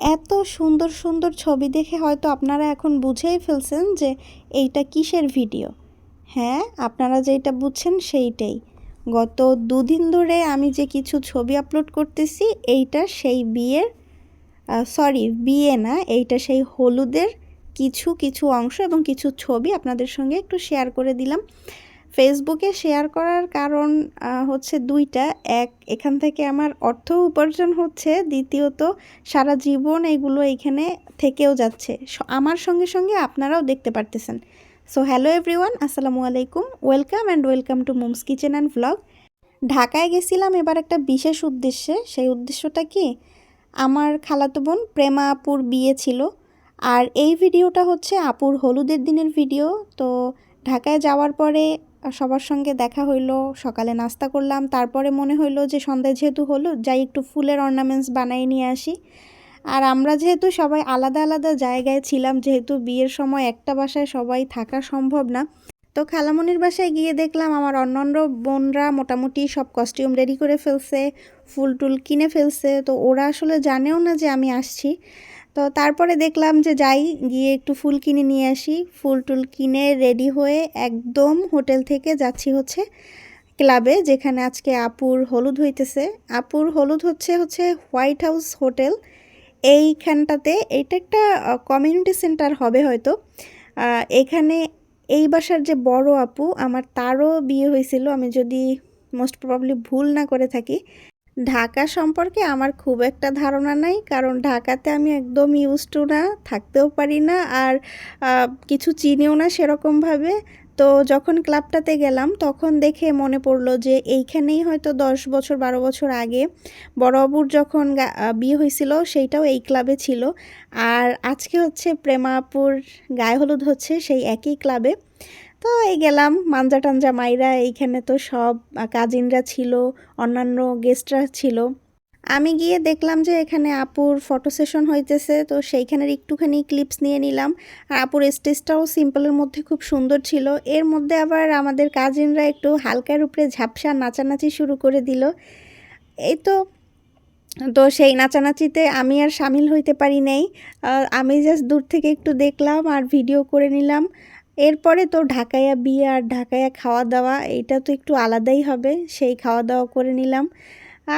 এত সুন্দর সুন্দর ছবি দেখে হয়তো আপনারা এখন বুঝেই ফেলছেন যে এইটা কিসের ভিডিও। হ্যাঁ আপনারা যেটা বুঝছেন সেইটাই। গত দুদিন ধরে আমি যে কিছু ছবি আপলোড করতেছি, এইটা সেই বিয়ের সরি, বিয়ে না, এইটা সেই হলুদের কিছু কিছু অংশ এবং কিছু ছবি আপনাদের সঙ্গে একটু শেয়ার করে দিলাম। ফেসবুকে শেয়ার করার কারণ হচ্ছে দুইটা। এক, এখান থেকে আমার অর্থ উপার্জন হচ্ছে। দ্বিতীয়ত, সারা জীবন এগুলো এখানে থেকেও যাচ্ছে। আমার সঙ্গে সঙ্গে আপনারাও দেখতে পারতেছেন। সো, হ্যালো এভরিওয়ান, আসসালামু আলাইকুম। Welcome and welcome to Mum's kitchen and vlog ঢাকায় গেছিলাম এবার একটা বিশেষ উদ্দেশ্যে। সেই উদ্দেশ্যটা কি? আমার খালাতো বোন প্রেমা আপুর বিয়ে ছিল। আর এই ভিডিওটা হচ্ছে আপুর হলুদের দিনের ভিডিও। তো ঢাকায় যাওয়ার পরে সবার সঙ্গে দেখা হইল, সকালে নাস্তা করলাম। তারপরে মনে হইল যে সন্ধ্যায় যেহেতু হলো, যাই একটু ফুলের অর্নামেন্টস বানিয়ে নিয়ে আসি। আর আমরা যেহেতু সবাই আলাদা আলাদা জায়গায় ছিলাম, যেহেতু বিয়ের সময় একটা বাসায় সবাই থাকা সম্ভব না, তো খালামনির বাসায় গিয়ে দেখলাম আমার অন্যান্য বোনরা মোটামুটি সব কস্টিউম রেডি করে ফেলছে, ফুল টুল কিনে ফেলছে। তো ওরা আসলে জানেও না যে আমি আসছি। তো তারপরে দেখলাম যে যাই, গিয়ে একটু ফুল কিনে নিয়ে আসি। ফুল টুল কিনে রেডি হয়ে একদম হোটেল থেকে যাচ্ছি হচ্ছে ক্লাবে, যেখানে আজকে আপুর হলুদ হইতেছে। আপুর হলুদ হচ্ছে হচ্ছে হোয়াইট হাউস হোটেল। এইখানটাতে এটা একটা কমিউনিটি সেন্টার হবে হয়তো। এখানে এই বাসার যে বড় আপু, আমার তারও বিয়ে হয়েছিল। আমি যদি মোস্ট প্রবাবলি ভুল না করে থাকি ঢাকা সম্পর্কে আমার খুব একটা ধারণা নাই, কারণ ঢাকাতে আমি একদম ইউজ টু না, থাকতেও পারি না আর কিছু চিনিও না সেরকমভাবে। তো যখন ক্লাবটাতে গেলাম, তখন দেখে মনে পড়ল যে এইখানেই হয়তো দশ বছর, বারো বছর আগে বড় বাবুর যখন বিয়ে হয়েছিল, সেইটাও এই ক্লাবে ছিল। আর আজকে হচ্ছে প্রেমাপুর, গায়ে হলুদ হচ্ছে সেই একই ক্লাবে। তো এই গেলাম, মাঞ্জা টাঞ্জা মাইরা এইখানে তো সব কাজিনরা ছিল, অন্যান্য গেস্টরা ছিল। আমি গিয়ে দেখলাম যে এখানে আপুর ফটো সেশন হইতেছে, তো সেইখানের একটুখানি ক্লিপস নিয়ে নিলাম। আর আপুর স্টেজটাও সিম্পলের মধ্যে খুব সুন্দর ছিল। এর মধ্যে আবার আমাদের কাজিনরা একটু হালকার উপরে ঝাপসা নাচানাচি শুরু করে দিল। এই তো তো সেই নাচানাচিতে আমি আর সামিল হইতে পারি নাই। আমি জাস্ট দূর থেকে একটু দেখলাম আর ভিডিও করে নিলাম। এরপরে তো ঢাকায়া বিয়ে আর ঢাকায়া খাওয়া দাওয়া এইটা তো একটু আলাদাই হবে, সেই খাওয়া দাওয়া করে নিলাম।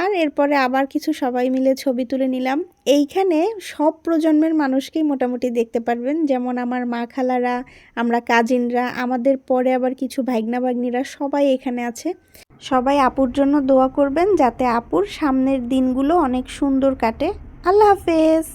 আর এরপরে আবার কিছু সবাই মিলে ছবি তুলে নিলাম। এইখানে সব প্রজন্মের মানুষকেই মোটামুটি দেখতে পারবেন, যেমন আমার মা খালারা, আমরা কাজিনরা, আমাদের পরে আবার কিছু ভাগ্না ভাগ্নিরা সবাই এখানে আছে। সবাই আপুর জন্য দোয়া করবেন, যাতে আপুর সামনের দিনগুলো অনেক সুন্দর কাটে। আল্লাহ হাফেজ!